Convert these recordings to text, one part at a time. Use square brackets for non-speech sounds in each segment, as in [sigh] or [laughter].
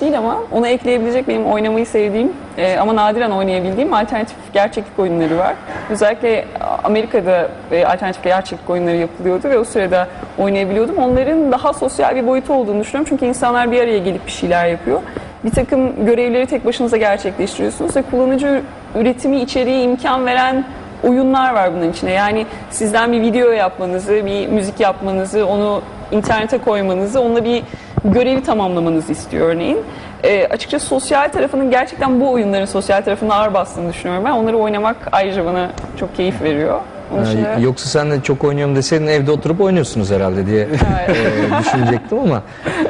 değil ama ona ekleyebilecek benim oynamayı sevdiğim e, ama nadiren oynayabildiğim alternatif gerçeklik oyunları var. Özellikle Amerika'da e, alternatif gerçeklik oyunları yapılıyordu ve o sırada oynayabiliyordum. Onların daha sosyal bir boyutu olduğunu düşünüyorum. Çünkü insanlar bir araya gelip bir şeyler yapıyor. Bir takım görevleri tek başınıza gerçekleştiriyorsunuz ve kullanıcı üretimi içeriği imkan veren oyunlar var bunun içine. Yani sizden bir video yapmanızı, bir müzik yapmanızı, onu internete koymanızı, onunla bir görevi tamamlamanızı istiyor örneğin. E, açıkçası sosyal tarafının gerçekten bu oyunların sosyal tarafına ağır bastığını düşünüyorum ben. Onları oynamak ayrıca bana çok keyif veriyor. Onun Ha, dışında- Yoksa sen de çok oynuyorum deseydin evde oturup oynuyorsunuz herhalde diye [laughs] Evet. [laughs] e, düşünecektim ama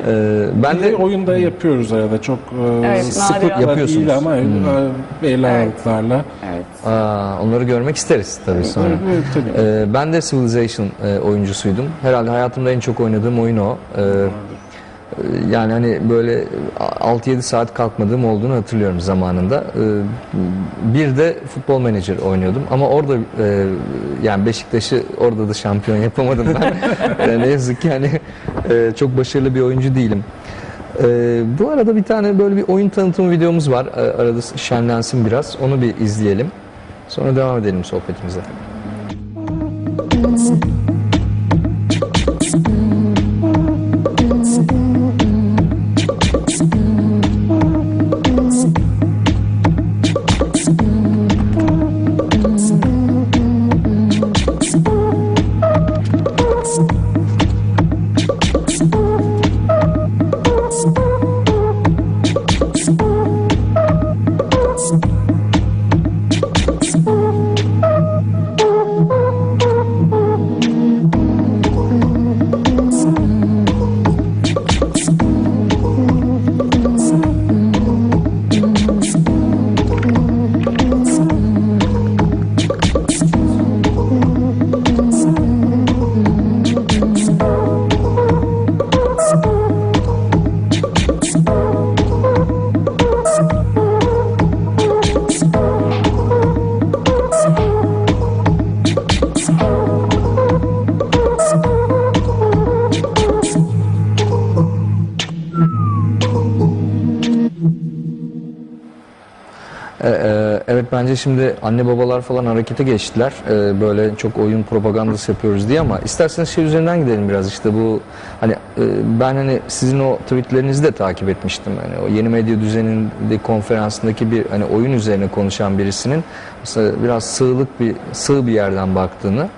e, ben de oyunda yapıyoruz arada çok e, Evet, sıklıkla nadiren. Yapıyorsunuz. değil ama e, belli Evet. aralıklarla. Evet. Aa, onları görmek isteriz tabii sonra. Evet, tabii. E, ben de Civilization e, oyuncusuydum. Herhalde hayatımda en çok oynadığım oyun o. E, yani hani böyle 6-7 saat kalkmadığım olduğunu hatırlıyorum zamanında. E, bir de futbol menajer oynuyordum ama orada e, yani Beşiktaş'ı orada da şampiyon yapamadım ben. [laughs] Ne yazık ki hani e, çok başarılı bir oyuncu değilim. E, bu arada bir tane böyle bir oyun tanıtım videomuz var. Arada şenlensin biraz. Onu bir izleyelim. Sonra devam edelim sohbetimize. Bence şimdi anne babalar falan harekete geçtiler. E, böyle çok oyun propagandası yapıyoruz diye ama isterseniz şey üzerinden gidelim biraz işte bu hani e, ben hani sizin o tweetlerinizi de takip etmiştim. Hani o yeni medya düzeninde konferansındaki bir hani oyun üzerine konuşan birisinin biraz sığlık bir sığ bir yerden baktığını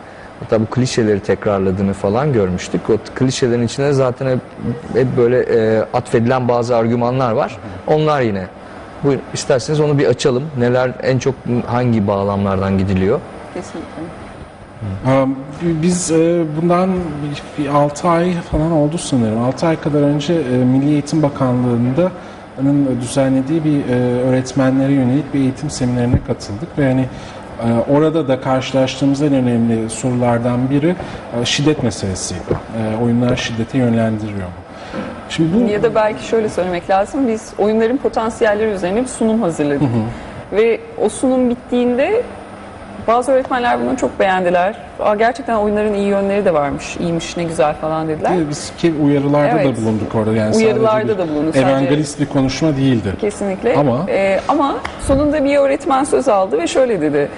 Hatta bu klişeleri tekrarladığını falan görmüştük. O klişelerin içinde zaten hep, hep böyle e, atfedilen bazı argümanlar var. Onlar yine. Buyurun isterseniz onu bir açalım. Neler en çok hangi bağlamlardan gidiliyor? Kesinlikle. Um, Biz e, bundan bir, bir 6 ay falan oldu sanırım. 6 ay kadar önce e, Milli Eğitim Bakanlığı'nda düzenlediği bir e, öğretmenlere yönelik bir eğitim seminerine katıldık ve hani e, orada da karşılaştığımız en önemli sorulardan biri şiddet meselesiydi. Oyunlar şiddete yönlendiriyor mu? Şimdi bu Ya da belki şöyle söylemek lazım. Biz oyunların potansiyelleri üzerine bir sunum hazırladık. Ve o sunum bittiğinde bazı öğretmenler bunu çok beğendiler. Aa, gerçekten oyunların iyi yönleri de varmış, iyiymiş, ne güzel falan dediler. biz ki uyarılarda Evet. da bulunduk orada. Yani Uyarılarda da bulunduk. Evangelist bir konuşma değildi. Kesinlikle. Ama- Ee, ama sonunda bir öğretmen söz aldı ve şöyle dedi.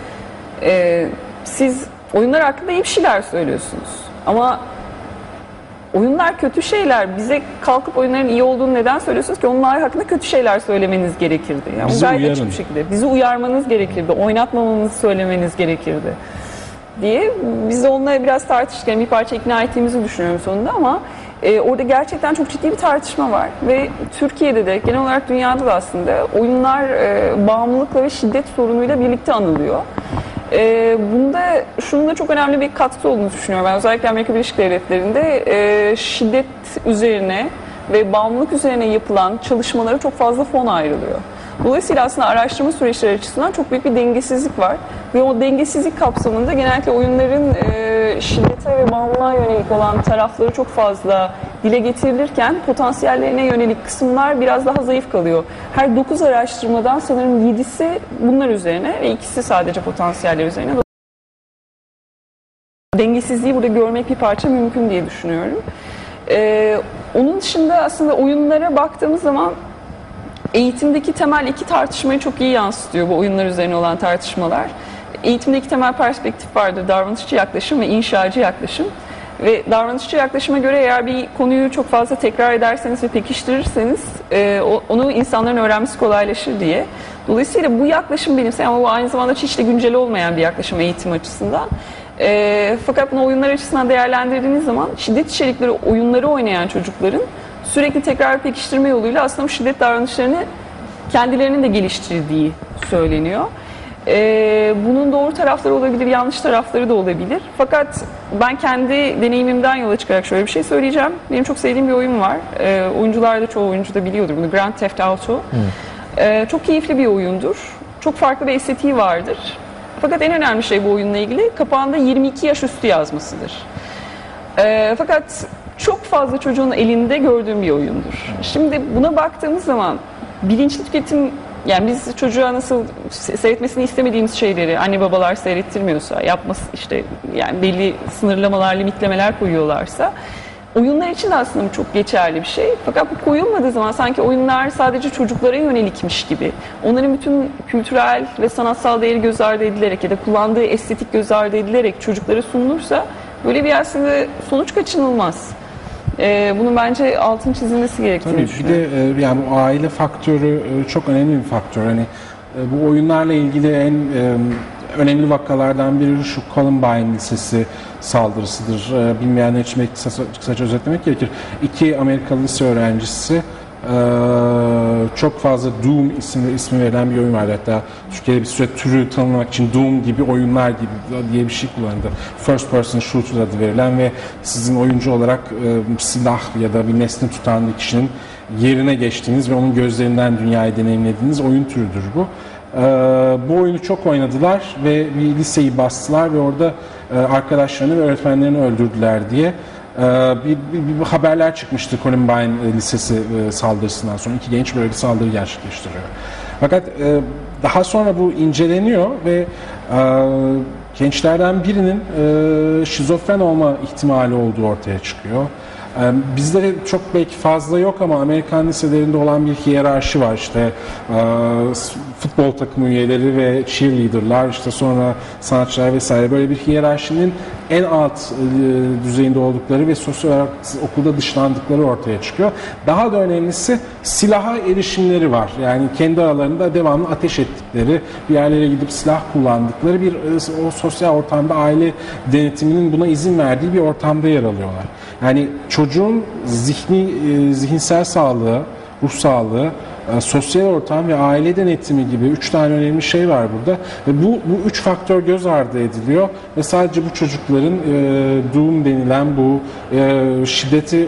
Ee, siz oyunlar hakkında iyi bir şeyler söylüyorsunuz. Ama oyunlar kötü şeyler. Bize kalkıp oyunların iyi olduğunu neden söylüyorsunuz ki? Onlar hakkında kötü şeyler söylemeniz gerekirdi. Yani Bizi gayet açık uyarın. bir şekilde. Bizi uyarmanız gerekirdi. Oynatmamamızı söylemeniz gerekirdi diye biz de onunla biraz tartıştık. Bir parça ikna ettiğimizi düşünüyorum sonunda ama e, orada gerçekten çok ciddi bir tartışma var ve Türkiye'de de genel olarak dünyada da aslında oyunlar e, bağımlılıkla ve şiddet sorunuyla birlikte anılıyor. E, bunda şunun da çok önemli bir katkı olduğunu düşünüyorum. Ben özellikle Amerika Birleşik Devletleri'nde e, şiddet üzerine ve bağımlılık üzerine yapılan çalışmalara çok fazla fon ayrılıyor. Dolayısıyla aslında araştırma süreçleri açısından çok büyük bir dengesizlik var. Ve o dengesizlik kapsamında genellikle oyunların e, şiddete ve bağımlılığa yönelik olan tarafları çok fazla dile getirilirken potansiyellerine yönelik kısımlar biraz daha zayıf kalıyor. Her 9 araştırmadan sanırım 7'si bunlar üzerine ve ikisi sadece potansiyeller üzerine. Dengesizliği burada görmek bir parça mümkün diye düşünüyorum. Ee, onun dışında aslında oyunlara baktığımız zaman eğitimdeki temel iki tartışmayı çok iyi yansıtıyor bu oyunlar üzerine olan tartışmalar. Eğitimde iki temel perspektif vardır. Davranışçı yaklaşım ve inşacı yaklaşım. Ve davranışçı yaklaşıma göre eğer bir konuyu çok fazla tekrar ederseniz ve pekiştirirseniz e, onu insanların öğrenmesi kolaylaşır diye. Dolayısıyla bu yaklaşım benimse ama bu aynı zamanda hiç de güncel olmayan bir yaklaşım eğitim açısından. E, fakat bunu oyunlar açısından değerlendirdiğiniz zaman şiddet içerikleri oyunları oynayan çocukların sürekli tekrar pekiştirme yoluyla aslında bu şiddet davranışlarını kendilerinin de geliştirdiği söyleniyor. Ee, bunun doğru tarafları olabilir, yanlış tarafları da olabilir. Fakat ben kendi deneyimimden yola çıkarak şöyle bir şey söyleyeceğim. Benim çok sevdiğim bir oyun var. Ee, oyuncular da çoğu oyuncu da biliyordur bunu. Grand Theft Auto. Ee, çok keyifli bir oyundur. Çok farklı bir estetiği vardır. Fakat en önemli şey bu oyunla ilgili kapağında 22 yaş üstü yazmasıdır. Ee, fakat çok fazla çocuğun elinde gördüğüm bir oyundur. Şimdi buna baktığımız zaman bilinçli tüketim yani biz çocuğa nasıl se- seyretmesini istemediğimiz şeyleri anne babalar seyrettirmiyorsa, yapması işte yani belli sınırlamalar, limitlemeler koyuyorlarsa oyunlar için de aslında çok geçerli bir şey. Fakat bu koyulmadığı zaman sanki oyunlar sadece çocuklara yönelikmiş gibi. Onların bütün kültürel ve sanatsal değeri göz ardı edilerek ya da kullandığı estetik göz ardı edilerek çocuklara sunulursa böyle bir aslında sonuç kaçınılmaz. Ee, bunun bence altın çizilmesi gerektiğini Tabii bir düşünüyorum. de e, yani bu aile faktörü e, çok önemli bir faktör. Hani e, bu oyunlarla ilgili en e, önemli vakalardan biri şu Columbine Lisesi saldırısıdır. E, Bilmeyenler için kısaca, kısaca özetlemek gerekir. İki Amerikalı lise öğrencisi e, çok fazla Doom isimli ismi verilen bir oyun vardı. Hatta Türkiye'de bir süre türü tanımlamak için Doom gibi oyunlar gibi diye bir şey kullanıldı. First person shooter adı verilen ve sizin oyuncu olarak e, silah ya da bir nesne tutan bir kişinin yerine geçtiğiniz ve onun gözlerinden dünyayı deneyimlediğiniz oyun türüdür bu. E, bu oyunu çok oynadılar ve bir liseyi bastılar ve orada e, arkadaşlarını ve öğretmenlerini öldürdüler diye ee, bir, bir- bir haberler çıkmıştı Columbine e, Lisesi e, saldırısından sonra. iki genç böyle bir saldırı gerçekleştiriyor. Fakat e, daha sonra bu inceleniyor ve gençlerden birinin şizofren olma ihtimali olduğu ortaya çıkıyor. E, Bizde de çok belki fazla yok ama Amerikan liselerinde olan bir hiyerarşi var işte e, futbol takımı üyeleri ve cheerleaderlar işte sonra sanatçılar vesaire böyle bir hiyerarşinin en alt e, düzeyinde oldukları ve sosyal olarak okulda dışlandıkları ortaya çıkıyor. Daha da önemlisi silaha erişimleri var. Yani kendi aralarında devamlı ateş ettikleri, bir yerlere gidip silah kullandıkları bir e, o sosyal ortamda aile denetiminin buna izin verdiği bir ortamda yer alıyorlar. Yani çocuğun zihni e, zihinsel sağlığı, ruh sağlığı, e, sosyal ortam ve aile denetimi gibi üç tane önemli şey var burada. Ve bu, bu üç faktör göz ardı ediliyor ve sadece bu çocukların e, Doom denilen bu e, şiddeti e,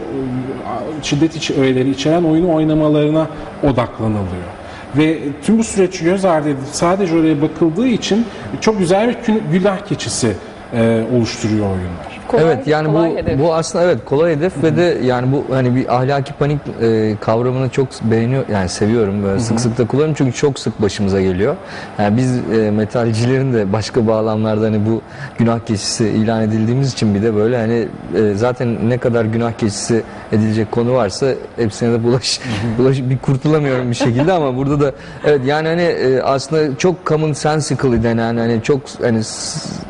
şiddet içi öğeleri içeren oyunu oynamalarına odaklanılıyor. Ve tüm bu süreç göz ardı edilip sadece oraya bakıldığı için çok güzel bir gün- günah keçisi e, oluşturuyor oyunlar. Kolay- evet yani kolay bu hedef. bu aslında evet kolay hedef ve de yani bu hani bir ahlaki panik e, kavramını çok beğeniyor yani seviyorum böyle sık sık da kullanıyorum çünkü çok sık başımıza geliyor. Yani biz e, metalcilerin de başka bağlamlarda hani bu günah keçisi ilan edildiğimiz için bir de böyle hani e, zaten ne kadar günah keçisi edilecek konu varsa hepsine de bulaş, [laughs] bulaş bir kurtulamıyorum bir şekilde ama burada da evet yani hani e, aslında çok common sensical denen hani çok hani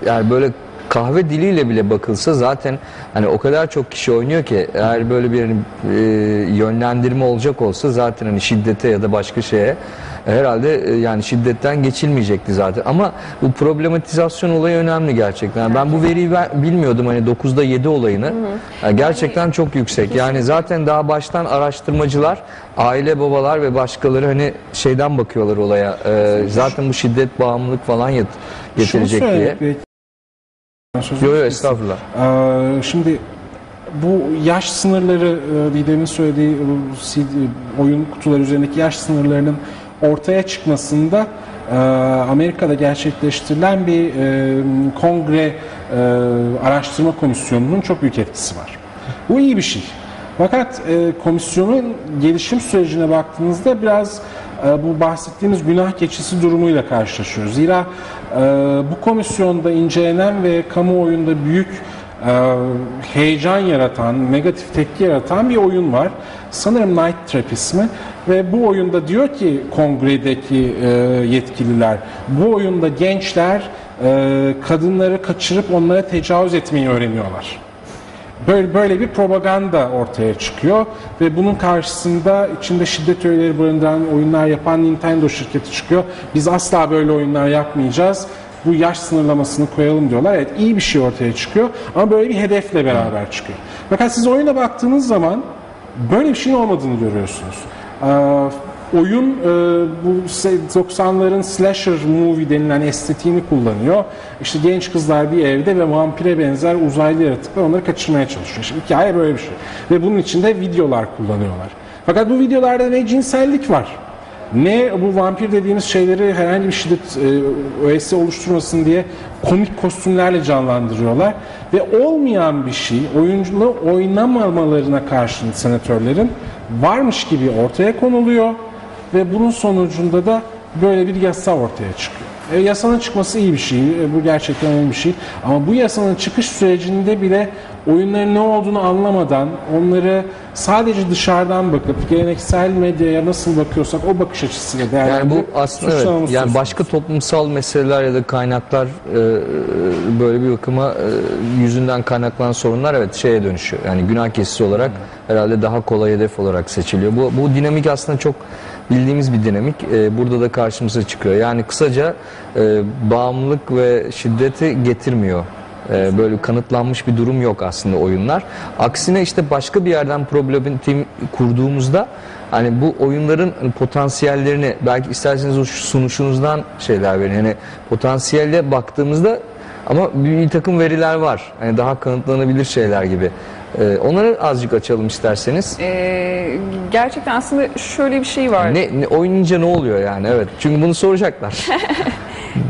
yani böyle kahve diliyle bile bakılsa zaten hani o kadar çok kişi oynuyor ki eğer böyle bir e, yönlendirme olacak olsa zaten hani şiddete ya da başka şeye e, herhalde e, yani şiddetten geçilmeyecekti zaten ama bu problematizasyon olayı önemli gerçekten. Yani Ben bu veriyi ben bilmiyordum hani 9'da 7 olayını. Yani gerçekten çok yüksek. Yani zaten daha baştan araştırmacılar, aile babalar ve başkaları hani şeyden bakıyorlar olaya. E, zaten bu şiddet bağımlılık falan getirecek diye. Sözünüzü Yok yok estağfurullah. Ee, şimdi bu yaş sınırları e, liderin söylediği CD, oyun kutuları üzerindeki yaş sınırlarının ortaya çıkmasında e, Amerika'da gerçekleştirilen bir e, kongre e, araştırma komisyonunun çok büyük etkisi var. Bu iyi bir şey. Fakat e, komisyonun gelişim sürecine baktığınızda biraz e, bu bahsettiğimiz günah keçisi durumuyla karşılaşıyoruz. Zira e, bu komisyonda incelenen ve kamuoyunda büyük e, heyecan yaratan, negatif tepki yaratan bir oyun var. Sanırım Night Trap ismi ve bu oyunda diyor ki kongredeki e, yetkililer bu oyunda gençler e, kadınları kaçırıp onlara tecavüz etmeyi öğreniyorlar. Böyle, böyle bir propaganda ortaya çıkıyor ve bunun karşısında içinde şiddet öğeleri barındıran oyunlar yapan Nintendo şirketi çıkıyor. Biz asla böyle oyunlar yapmayacağız. Bu yaş sınırlamasını koyalım diyorlar. Evet iyi bir şey ortaya çıkıyor ama böyle bir hedefle beraber çıkıyor. Fakat siz oyuna baktığınız zaman böyle bir şeyin olmadığını görüyorsunuz. Ee, oyun e, bu se- 90'ların slasher movie denilen estetiğini kullanıyor. İşte genç kızlar bir evde ve vampire benzer uzaylı yaratıklar onları kaçırmaya çalışıyor. Şimdi hikaye böyle bir şey. Ve bunun içinde videolar kullanıyorlar. Fakat bu videolarda ne cinsellik var, ne bu vampir dediğimiz şeyleri herhangi bir şiddet e, öğesi oluşturmasın diye komik kostümlerle canlandırıyorlar. Ve olmayan bir şey oyunculu oynamamalarına karşın senatörlerin varmış gibi ortaya konuluyor ve bunun sonucunda da böyle bir yasa ortaya çıkıyor. E, yasanın çıkması iyi bir şey, e, bu gerçekten önemli bir şey. Ama bu yasanın çıkış sürecinde bile oyunların ne olduğunu anlamadan, onları sadece dışarıdan bakıp geleneksel medyaya nasıl bakıyorsak o bakış açısıyla Yani değerlendirip bu aslında evet, yani başka toplumsal meseleler ya da kaynaklar e, böyle bir bakıma e, yüzünden kaynaklanan sorunlar evet şeye dönüşüyor. Yani günah keçisi olarak herhalde daha kolay hedef olarak seçiliyor. Bu bu dinamik aslında çok bildiğimiz bir dinamik. E, burada da karşımıza çıkıyor. Yani kısaca e, bağımlılık ve şiddeti getirmiyor. E, böyle kanıtlanmış bir durum yok aslında oyunlar. Aksine işte başka bir yerden problemi kurduğumuzda hani bu oyunların hani potansiyellerini belki isterseniz o sunuşunuzdan şeyler verin. Yani potansiyelle baktığımızda ama bir takım veriler var. Hani daha kanıtlanabilir şeyler gibi. E, onları azıcık açalım isterseniz. Ee, gerçekten aslında şöyle bir şey var. Ne, ne oynayınca ne oluyor yani? Evet. Çünkü bunu soracaklar. [laughs]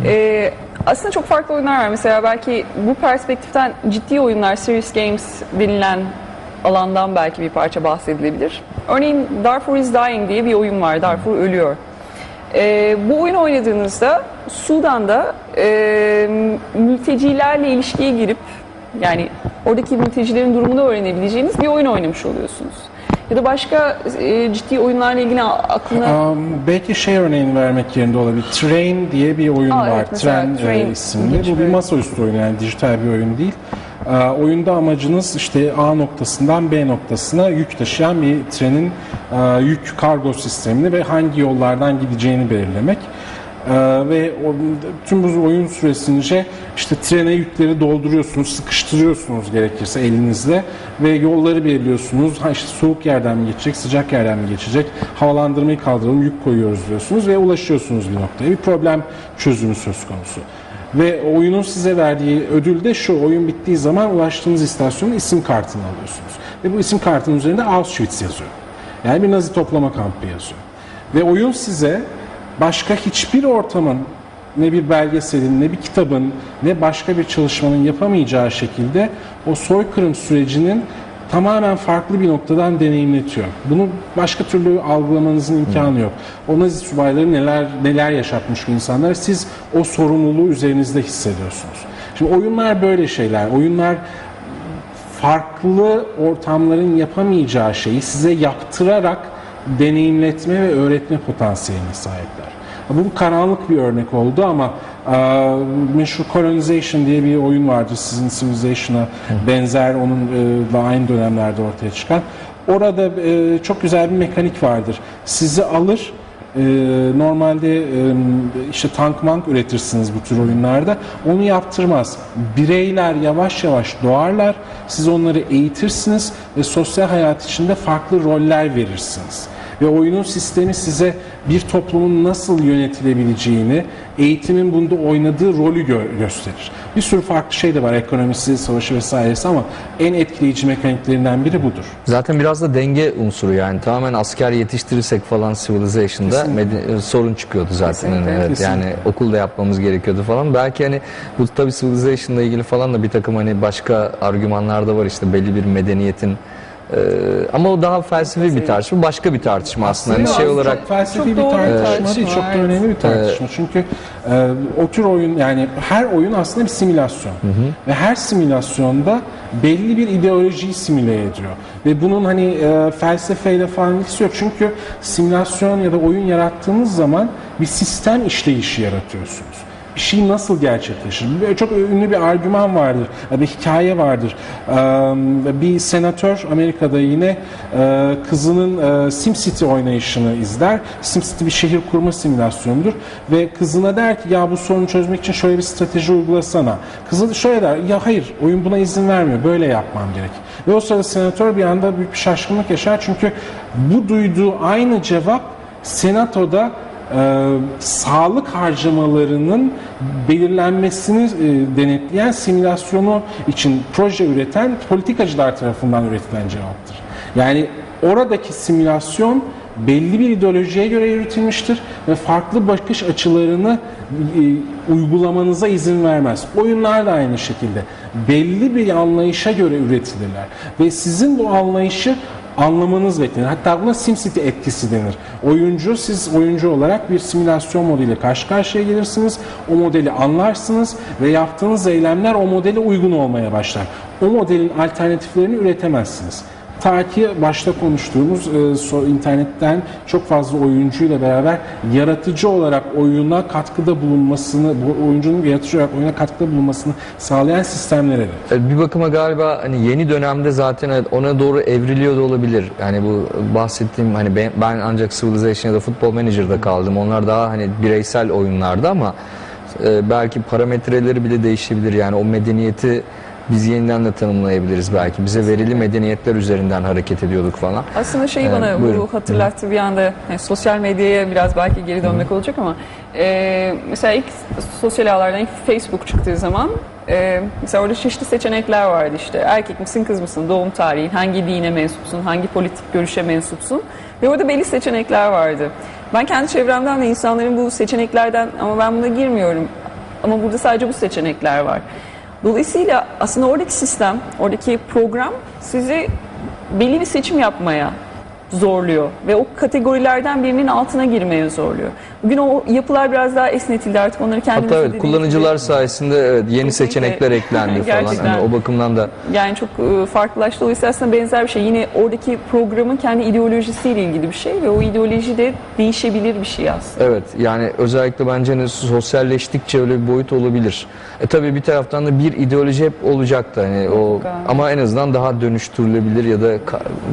Ee, aslında çok farklı oyunlar var. Mesela belki bu perspektiften ciddi oyunlar, serious games denilen alandan belki bir parça bahsedilebilir. Örneğin Darfur is Dying diye bir oyun var. Darfur ölüyor. Ee, bu oyunu oynadığınızda Sudan'da e, mültecilerle ilişkiye girip yani oradaki mültecilerin durumunu öğrenebileceğiniz bir oyun oynamış oluyorsunuz. Ya da başka e, ciddi oyunlarla ilgili aklına Um, belki şey örneğini vermek yerinde olabilir. Train diye bir oyun Aa, var. evet, mesela Tren e, Train isimli. ilginç Bu bir masaüstü oyun yani dijital bir oyun değil. Ee, oyunda amacınız işte A noktasından B noktasına yük taşıyan bir trenin e, yük kargo sistemini ve hangi yollardan gideceğini belirlemek. Ee, ve o, tüm bu oyun süresince işte trene yükleri dolduruyorsunuz, sıkıştırıyorsunuz gerekirse elinizle ve yolları belirliyorsunuz. Ha işte soğuk yerden mi geçecek, sıcak yerden mi geçecek, havalandırmayı kaldıralım, yük koyuyoruz diyorsunuz ve ulaşıyorsunuz bir noktaya. Bir problem çözümü söz konusu. Ve oyunun size verdiği ödül de şu, oyun bittiği zaman ulaştığınız istasyonun isim kartını alıyorsunuz. Ve bu isim kartının üzerinde Auschwitz yazıyor. Yani bir Nazi toplama kampı yazıyor. Ve oyun size başka hiçbir ortamın ne bir belgeselin, ne bir kitabın, ne başka bir çalışmanın yapamayacağı şekilde o soykırım sürecinin tamamen farklı bir noktadan deneyimletiyor. Bunu başka türlü algılamanızın imkanı yok. O Nazi subayları neler neler yaşatmış bu insanlar siz o sorumluluğu üzerinizde hissediyorsunuz. Şimdi oyunlar böyle şeyler. Oyunlar farklı ortamların yapamayacağı şeyi size yaptırarak deneyimletme ve öğretme potansiyeline sahipler. Bu karanlık bir örnek oldu ama e, meşhur Colonization diye bir oyun vardı sizin Civilization'a benzer onun e, da aynı dönemlerde ortaya çıkan. Orada e, çok güzel bir mekanik vardır. Sizi alır e, normalde e, işte tank mank üretirsiniz bu tür oyunlarda. Onu yaptırmaz. Bireyler yavaş yavaş doğarlar. Siz onları eğitirsiniz ve sosyal hayat içinde farklı roller verirsiniz. Ve oyunun sistemi size bir toplumun nasıl yönetilebileceğini, eğitimin bunda oynadığı rolü gö- gösterir. Bir sürü farklı şey de var, ekonomisi, savaşı vesairesi ama en etkileyici mekaniklerinden biri budur. Zaten biraz da denge unsuru yani tamamen asker yetiştirirsek falan Civilization'da medi- sorun çıkıyordu zaten. Kesinlikle, evet kesinlikle. yani okulda yapmamız gerekiyordu falan. Belki hani bu tabii Civilization'la ilgili falan da bir takım hani başka argümanlar da var işte belli bir medeniyetin Ee, ama o daha felsefi bir tartışma, başka bir tartışma aslında. Hani Yok, şey çok olarak felsefi Çok bir tartışma tartışma, değil, çok da önemli bir tartışma. Çünkü e, o tür oyun yani her oyun aslında bir simülasyon. Ve her simülasyonda belli bir ideolojiyi simüle ediyor. Ve bunun hani e, felsefeyle falan ilgisi yok. Çünkü simülasyon ya da oyun yarattığınız zaman bir sistem işleyişi yaratıyorsunuz şey nasıl gerçekleşir? Çok ünlü bir argüman vardır, bir hikaye vardır. Bir senatör Amerika'da yine kızının SimCity oynayışını izler. SimCity bir şehir kurma simülasyonudur ve kızına der ki ya bu sorunu çözmek için şöyle bir strateji uygulasana. Kızı şöyle der ya hayır oyun buna izin vermiyor böyle yapmam gerek. Ve o sırada senatör bir anda büyük bir şaşkınlık yaşar çünkü bu duyduğu aynı cevap senatoda e, sağlık harcamalarının belirlenmesini e, denetleyen simülasyonu için proje üreten politikacılar tarafından üretilen cevaptır. Yani oradaki simülasyon belli bir ideolojiye göre yürütülmüştür ve farklı bakış açılarını e, uygulamanıza izin vermez. Oyunlar da aynı şekilde belli bir anlayışa göre üretilirler ve sizin bu anlayışı anlamanız beklenir. Hatta buna SimCity etkisi denir. Oyuncu, siz oyuncu olarak bir simülasyon modeliyle karşı karşıya gelirsiniz. O modeli anlarsınız ve yaptığınız eylemler o modele uygun olmaya başlar. O modelin alternatiflerini üretemezsiniz. Ta ki başta konuştuğumuz e, internetten çok fazla oyuncuyla beraber yaratıcı olarak oyuna katkıda bulunmasını, bu oyuncunun yaratıcı olarak oyuna katkıda bulunmasını sağlayan sistemlere de. E, bir bakıma galiba hani yeni dönemde zaten ona doğru evriliyor da olabilir. Yani bu bahsettiğim hani ben, ben ancak Civilization ya da Football Manager'da kaldım. Onlar daha hani bireysel oyunlardı ama e, belki parametreleri bile değişebilir. Yani o medeniyeti biz yeniden de tanımlayabiliriz belki. Bize verili medeniyetler üzerinden hareket ediyorduk falan. Aslında şeyi Ee, bana buyurun. bu hatırlattı bir anda yani sosyal medyaya biraz belki geri dönmek olacak ama e, mesela ilk sosyal ağlardan ilk Facebook çıktığı zaman e, mesela orada çeşitli seçenekler vardı işte erkek misin kız mısın doğum tarihin hangi dine mensupsun hangi politik görüşe mensupsun ve orada belli seçenekler vardı. Ben kendi çevremden ve insanların bu seçeneklerden ama ben buna girmiyorum ama burada sadece bu seçenekler var. Dolayısıyla aslında oradaki sistem, oradaki program sizi belli bir seçim yapmaya zorluyor ve o kategorilerden birinin altına girmeye zorluyor. Bugün o yapılar biraz daha esnetildi artık onları kendimiz Hatta evet kullanıcılar gibi- sayesinde evet, yeni Kesinlikle. seçenekler eklendi [laughs] falan. Hani o bakımdan da yani çok e, farklılaştı. Dolayısıyla aslında benzer bir şey. Yine oradaki programın kendi ideolojisiyle ilgili bir şey ve o ideoloji de değişebilir bir şey aslında. Evet yani özellikle bence hani sosyalleştikçe öyle bir boyut olabilir. E tabii bir taraftan da bir ideoloji hep olacaktı hani o Mutlaka. ama en azından daha dönüştürülebilir ya da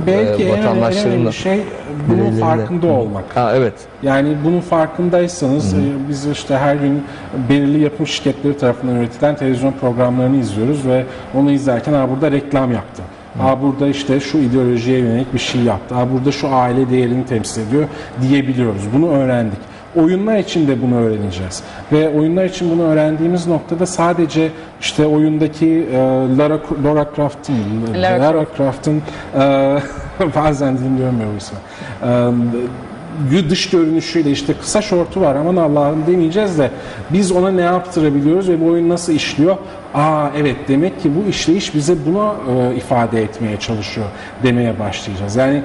Belki e, vatandaşların önemli da şey bunun bireylerinde- farkında olmak. Ha evet. Yani bunun farkındaysanız e, biz işte her gün belirli yapım şirketleri tarafından üretilen televizyon programlarını izliyoruz ve onu izlerken ha burada reklam yaptı. Ha burada işte şu ideolojiye yönelik bir şey yaptı. Ha burada şu aile değerini temsil ediyor diyebiliyoruz. Bunu öğrendik. Oyunlar için de bunu öğreneceğiz. Ve oyunlar için bunu öğrendiğimiz noktada sadece işte oyundaki e, Lara, Lara Croft'un Lara Lara Croft'un e, [laughs] bazen dinliyorum ya bu ismi. E, dış görünüşüyle işte kısa şortu var aman Allah'ım demeyeceğiz de biz ona ne yaptırabiliyoruz ve bu oyun nasıl işliyor? Aa evet demek ki bu işleyiş bize bunu e, ifade etmeye çalışıyor demeye başlayacağız. Yani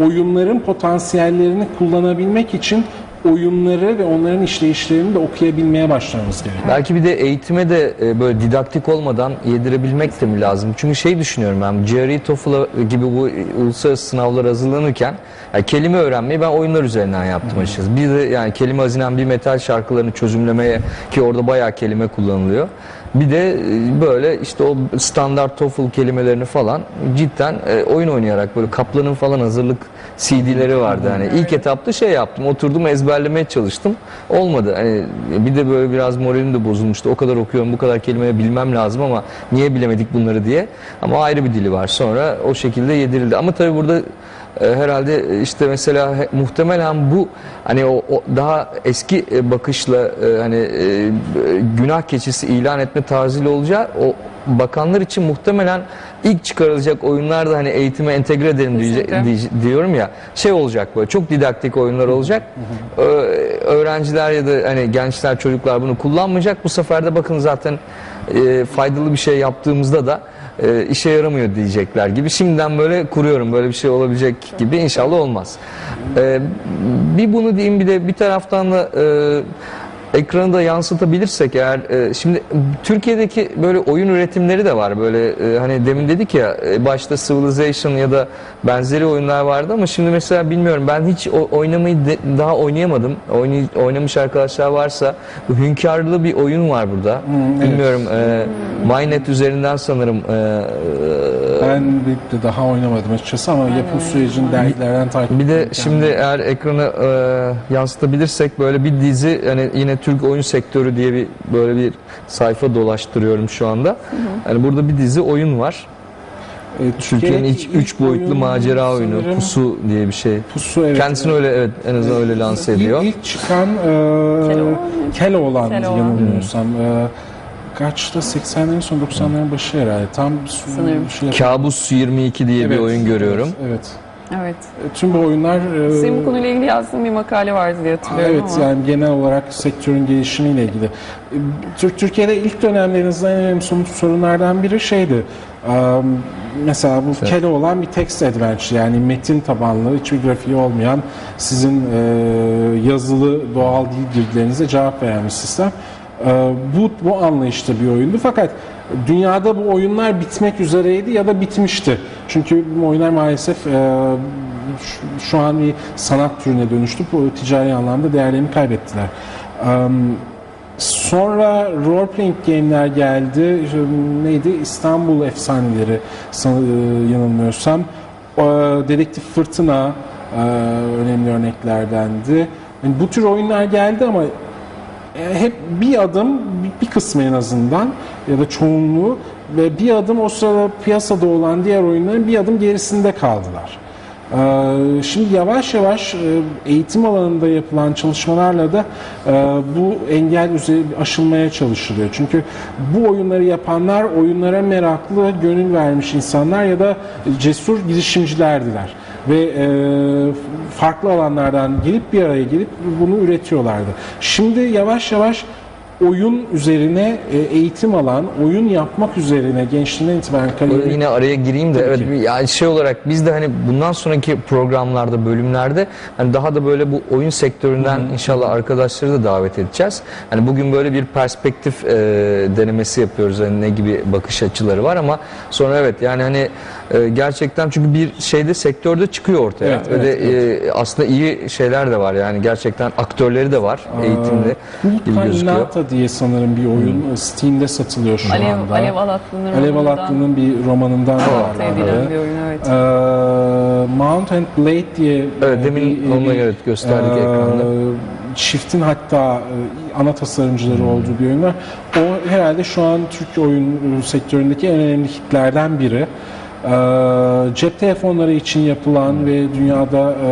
oyunların potansiyellerini kullanabilmek için oyunları ve onların işleyişlerini de okuyabilmeye başlamamız gerekiyor. Belki bir de eğitime de e, böyle didaktik olmadan yedirebilmek de mi lazım? Çünkü şey düşünüyorum ben GRE, TOEFL gibi bu uluslararası sınavlara hazırlanırken yani kelime öğrenmeyi ben oyunlar üzerinden yaptım açıkçası. Bir de yani kelime hazinen bir metal şarkılarını çözümlemeye ki orada bayağı kelime kullanılıyor. Bir de e, böyle işte o standart TOEFL kelimelerini falan cidden e, oyun oynayarak böyle Kaplan'ın falan hazırlık CD'leri vardı. Hani ilk etapta şey yaptım. Oturdum ezberlemeye çalıştım. Olmadı. Hani bir de böyle biraz moralim de bozulmuştu. O kadar okuyorum, bu kadar kelime bilmem lazım ama niye bilemedik bunları diye. Ama ayrı bir dili var. Sonra o şekilde yedirildi. Ama tabii burada herhalde e, işte mesela muhtemelen bu hani o, o daha eski e, bakışla e, hani e, günah keçisi ilan etme tarzıyla olacağı o bakanlar için muhtemelen ilk çıkarılacak oyunlarda hani eğitime entegre edelim diye- diyorum ya şey olacak böyle çok didaktik oyunlar olacak. Ö- öğrenciler ya da hani gençler çocuklar bunu kullanmayacak. Bu sefer de bakın zaten e, faydalı bir şey yaptığımızda da e, işe yaramıyor diyecekler gibi. Şimdiden böyle kuruyorum böyle bir şey olabilecek gibi inşallah olmaz. E, bir bunu diyeyim bir de bir taraftan da e, ekranı da yansıtabilirsek eğer e, şimdi Türkiye'deki böyle oyun üretimleri de var. Böyle e, hani demin dedik ya e, başta Civilization ya da benzeri oyunlar vardı ama şimdi mesela bilmiyorum ben hiç o, oynamayı de- daha oynayamadım. Oynay, oynamış arkadaşlar varsa hünkârlı bir oyun var burada. Evet. bilmiyorum e, Mynet üzerinden sanırım e, Ben de daha oynamadım açıkçası ama yapım sürecini dergilerden takip Bir de şimdi eğer ekranı e, yansıtabilirsek böyle bir dizi yani yine Türk oyun sektörü diye bir böyle bir sayfa dolaştırıyorum şu anda. Yani burada bir dizi oyun var. E, Türkiye'nin ilk üç boyutlu oyun macera oyunu sanırım Pusu diye bir şey. Pusu evet. Kendisini öyle evet en azından öyle lanse İlk- ediyor. İlk çıkan e, Keloğlan. Yanılmıyorsam. E, kaçta 80'lerin son 90'ların başı herhalde. Tam Sanırım. Şey Kabus 22 diye bir Evet, oyun görüyorum. Evet. evet. Evet. E, Tüm bu oyunlar e, Senin bu konuyla ilgili yazdığın bir makale vardı diye hatırlıyorum Evet ama. yani genel olarak sektörün gelişimiyle ilgili. E, Türk Türkiye'de ilk dönemlerinizde en önemli somut sorunlardan biri şeydi. Mesela bu Evet. kele olan bir text adventure yani metin tabanlı hiçbir grafiği olmayan sizin yazılı doğal dil girdilerinize cevap veren bir sistem. E, bu, bu anlayışta bir oyundu fakat dünyada bu oyunlar bitmek üzereydi ya da bitmişti. Çünkü bu oyunlar maalesef e, şu- şu an bir sanat türüne dönüştü. Bu ticari anlamda değerlerini kaybettiler. Am, Sonra role playing game'ler geldi. Neydi? İstanbul efsaneleri san- e, yanılmıyorsam. E, Dedektif Fırtına e, önemli örneklerdendi. Yani bu tür oyunlar geldi ama e, hep bir adım bir- kısmı en azından ya da çoğunluğu ve bir adım o sırada piyasada olan diğer oyunların bir adım gerisinde kaldılar. Ee, Şimdi yavaş yavaş e, eğitim alanında yapılan çalışmalarla da e, bu engel üzeri aşılmaya çalışılıyor. Çünkü bu oyunları yapanlar oyunlara meraklı, gönül vermiş insanlar ya da cesur girişimcilerdiler ve e, farklı alanlardan gelip bir araya gelip bunu üretiyorlardı. Şimdi yavaş yavaş oyun üzerine e, eğitim alan, oyun yapmak üzerine gençliğinden itibaren Böyle kariyer yine araya gireyim de Tabii evet ki. yani şey olarak biz de hani bundan sonraki programlarda bölümlerde hani daha da böyle bu oyun sektöründen inşallah arkadaşları da davet edeceğiz. Hani bugün böyle bir perspektif e, denemesi yapıyoruz hani ne gibi bakış açıları var ama sonra evet yani hani e, gerçekten çünkü bir şeyde sektörde çıkıyor ortaya Evet, ve evet, de e, aslında iyi şeyler de var yani gerçekten aktörleri de var eğitimde gibi gözüküyor. Diye sanırım bir oyun Steam'de satılıyor şu Alev, anda. Alev Alatlı'nın Alev romanından Alatlı'nın bir romanından edilen var. bir oyun evet. Mount and Blade diye Evet, e, demin bir- onunla evet gösterdik e, ekranda. Çiftin hatta e, ana tasarımcıları Hmm. olduğu bir oyun var. O herhalde şu an Türk oyun e, sektöründeki en önemli hitlerden biri. Ee, cep telefonları için yapılan Hmm. ve dünyada e,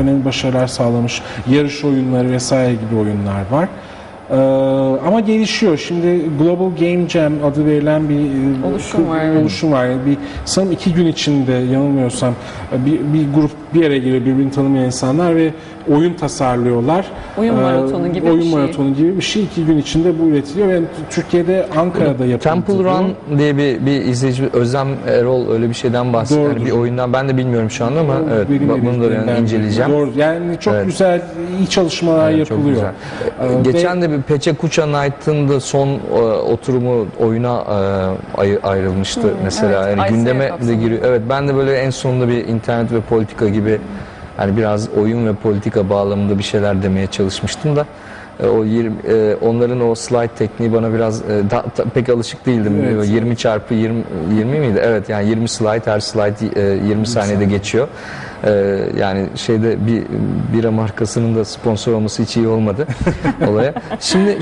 önemli başarılar sağlamış yarış oyunları vesaire gibi oyunlar var. Ee, ama gelişiyor. Şimdi Global Game Jam adı verilen bir e, Oluşum var, evet. oluşum var. Bir sanırım iki gün içinde yanılmıyorsam bir, bir grup bir araya geliyor birbirini tanımayan insanlar ve oyun tasarlıyorlar. Oyun Ee, maratonu gibi bir oyun şey. maratonu gibi bir şey iki gün içinde bu üretiliyor ve Türkiye'de Ankara'da yapıldı. Temple bu. Run diye bir, bir izleyici Özlem Erol öyle bir şeyden bahsediyor. Yani bir oyundan ben de bilmiyorum şu anda ama evet Benim de bunu da yani inceleyeceğim. Doğru. Yani çok Evet. güzel, iyi çalışmalar Evet, çok yapılıyor. güzel. Ee, Geçen ve- de bir Peçe Kuça Night'ın da son e, oturumu oyuna e, ay- ayrılmıştı mesela. evet. Yani gündeme de giriyor. Evet ben de böyle en sonunda bir internet ve politika gibi yani biraz oyun ve politika bağlamında bir şeyler demeye çalışmıştım da e, o 20, e, onların o slide tekniği bana biraz e, da- ta- pek alışık değildim. Evet. 20 çarpı 20 20 miydi? Evet yani 20 slide her slide e, 20 saniyede geçiyor. E, yani şeyde bir bira markasının da sponsor olması hiç iyi olmadı [laughs] olaya. Şimdi